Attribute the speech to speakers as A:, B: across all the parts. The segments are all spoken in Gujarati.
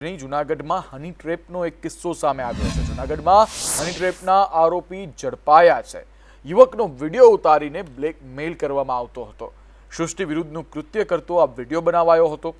A: ની જુનાગઢમાં હની ટ્રેપનો એક કિસ્સો સામે આવ્યો છે. જુનાગઢમાં હની ટ્રેપના આરોપી ઝડપાયા છે. યુવકનો વીડિયો ઉતારીને બ્લેકમેલ કરવામાં આવતો હતો. સૃષ્ટિ વિરુદ્ધનું કૃત્ય કરતો આ વીડિયો બનાવાયો હતો.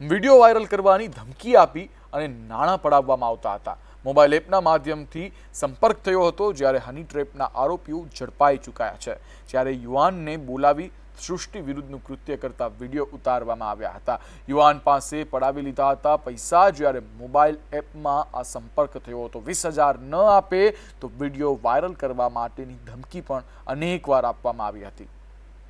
A: વીડિયો વાયરલ કરવાની ધમકી આપી અને નાણાં પડાવવામાં આવતા હતા. મોબાઈલ એપના માધ્યમથી સંપર્ક થયો હતો જ્યારે હની ટ્રેપના આરોપીઓ ઝડપાઈ ચૂક્યા છે. જ્યારે યુવાનને બોલાવી સૃષ્ટિ વિરુદ્ધનું કૃત્ય કરતા વીડિયો ઉતારવામાં આવ્યા હતા. યુવાન પાસે પડાવી લીધા હતા પૈસા. જ્યારે મોબાઈલ એપમાં આ સંપર્ક થયો હતો. વીસ હજાર ન આપે તો વીડિયો વાયરલ કરવા માટેની ધમકી પણ અનેકવાર આપવામાં આવી હતી.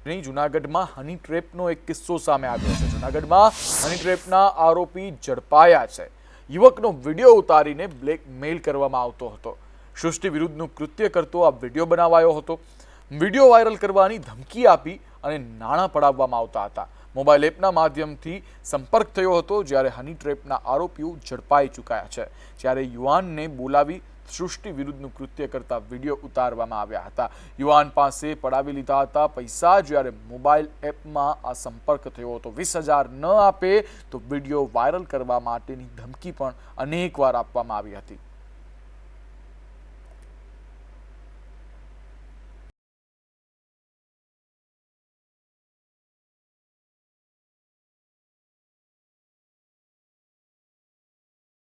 A: નહીં, જુનાગઢમાં હની ટ્રેપનો એક કિસ્સો સામે આવ્યો છે. જુનાગઢમાં હની ટ્રેપના આરોપી ઝડપાયા છે. યુવકનો વીડિયો ઉતારીને બ્લેકમેલ કરવામાં આવતો હતો. સૃષ્ટિ વિરુદ્ધનું કૃત્ય કરતો આ વીડિયો બનાવાયો હતો. વીડિયો વાયરલ કરવાની ધમકી આપી અને નાણાં પડાવવામાં આવતા હતા. મોબાઈલ એપના માધ્યમથી સંપર્ક થયો હતો, જ્યારે હની ટ્રેપના આરોપીઓ ઝડપાઈ ચૂક્યા છે. જ્યારે યુવાનને બોલાવી સૃષ્ટિ વિરુદ્ધનું કૃત્ય કરતા વીડિયો ઉતારવામાં આવ્યા હતા. યુવાન પાસે પડાવી લીધા હતા પૈસા, જ્યારે મોબાઈલ એપમાં આ સંપર્ક થયો હતો. વીસ હજાર ન આપે તો વીડિયો વાયરલ કરવા માટેની ધમકી પણ અનેકવાર આપવામાં આવી હતી.